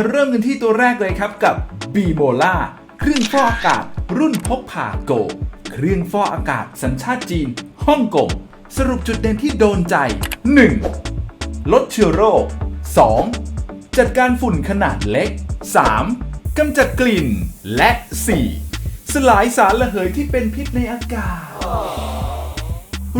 มาเริ่มกันที่ตัวแรกเลยครับกับ b ีโมล่าเครื่องฟอกอากาศ รุ่นพกพาโก เครื่องฟอกอากาศสัญชาติจีนฮ่องกงสรุปจุดเด่นที่โดนใจ 1. ลดเชื้อโรค 2. จัดการฝุ่นขนาดเล็ก 3. กำจัดกลิ่น และ 4. สลายสารระเหยที่เป็นพิษในอากาศ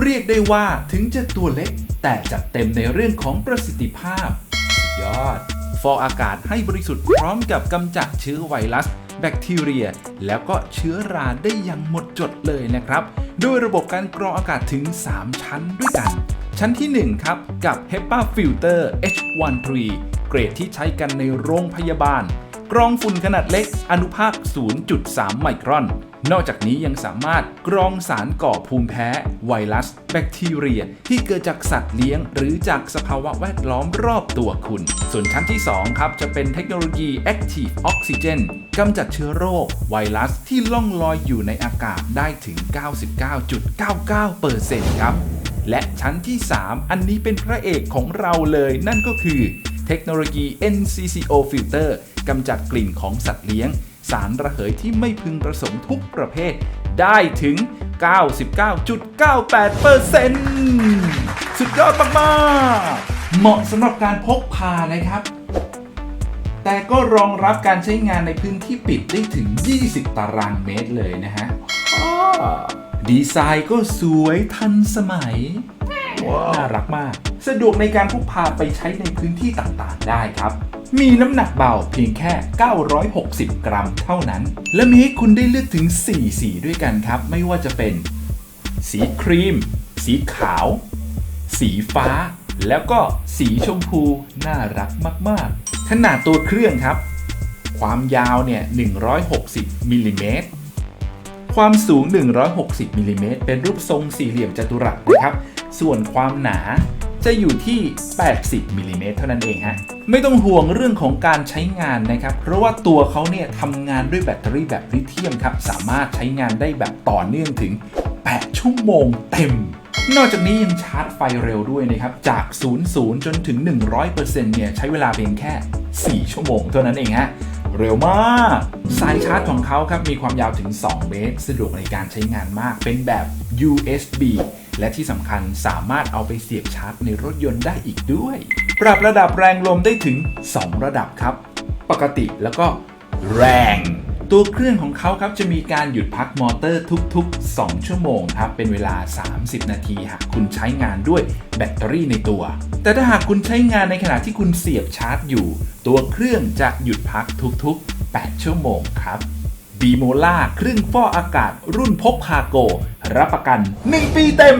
เรียกได้ว่าถึงจะตัวเล็ก แต่จัดเต็มในเรื่องของประสิทธิภาพสุดยอด ฟอกอากาศให้บริสุทธิ์พร้อมกับกำจัดเชื้อไวรัส แบคทีเรีย แล้วก็เชื้อราได้อย่างหมดจดเลยนะครับ ด้วยระบบการกรองอากาศถึง 3 ชั้นด้วยกัน ชั้นที่ 1 ครับ กับ HEPA Filter H13 เกรดที่ใช้กันในโรงพยาบาล กรองฝุ่นขนาดเล็กอนุภาค 0.3 ไมครอน นอกจากนี้ยังสามารถกรองสารก่อภูมิแพ้ ไวรัส แบคทีเรีย ที่เกิดจากสัตว์เลี้ยง หรือจากสภาวะแวดล้อมรอบตัวคุณ ส่วนชั้นที่ 2 ครับ จะเป็นเทคโนโลยี Active Oxygen กำจัดเชื้อโรค ไวรัสที่ล่องลอยอยู่ในอากาศได้ถึง 99.99%ครับ และชั้นที่ 3 อันนี้เป็นพระเอกของเราเลยนั่นก็คือ เทคโนโลยี NCCO Filter กำจัดกลิ่นของสัตว์เลี้ยงสารระเหยที่ไม่พึงประสงค์ทุกประเภท ได้ถึง 99.98%สุดยอดมากๆ เหมาะสำหรับการพกพานะครับ แต่ก็รองรับการใช้งานในพื้นที่ปิดได้ถึง 20 ตารางเมตรเลยนะฮะดีไซน์ก็สวยทันสมัย น่ารักมาก สะดวกในการพกพาไปใช้ในพื้นที่ต่างๆ ได้ครับ มีน้ำหนักเบาเพียงแค่ 960 กรัมเท่านั้น และมีให้คุณได้เลือกถึง 4 สีด้วยกันครับ ไม่ว่าจะเป็น สีครีม สีขาว สีฟ้า แล้วก็สีชมพู น่ารักมาก ๆ ขนาดตัวเครื่องครับ ความยาวเนี่ย 160 มิลลิเมตรความสูง 160มิลลิเมตรเป็นรูปทรงสี่เหลี่ยมจัตุรัสนะครับ ส่วนความหนาจะอยู่ที่ 80มิลลิเมตรเท่านั้นเองฮะ ไม่ต้องห่วงเรื่องของการใช้งานนะครับ เพราะว่าตัวเขาเนี่ยทำงานด้วยแบตเตอรี่แบบลิเธียมครับ สามารถใช้งานได้แบบต่อเนื่องถึง 8 ชั่วโมงเต็ม นอกจากนี้ยังชาร์จไฟเร็วด้วยนะครับ จาก 00 จนถึง 100%เนี่ยใช้เวลาเพียงแค่ 4 ชั่วโมงเท่านั้นเองฮะเร็วมาก สายชาร์จของเขาครับ มีความยาวถึง 2 เมตร สะดวกในการใช้งานมาก เป็นแบบ USB และที่สำคัญสามารถเอาไปเสียบชาร์จในรถยนต์ได้อีกด้วย ปรับระดับแรงลมได้ถึง 2 ระดับครับ ปกติแล้วก็แรง ตัวเครื่องของเขาครับจะมีการหยุดพักมอเตอร์ทุกๆ 2 ชั่วโมงครับ เป็นเวลา 30 นาทีหากคุณใช้งานด้วยแบตเตอรี่ในตัว แต่ถ้าหากคุณใช้งานในขณะที่คุณเสียบชาร์จอยู่ ตัวเครื่องจะหยุดพักทุกๆ 8 ชั่วโมงครับบีโมล่าเครื่องฟอกอากาศรุ่นพกพาโก รับประกัน 1 ปีเต็ม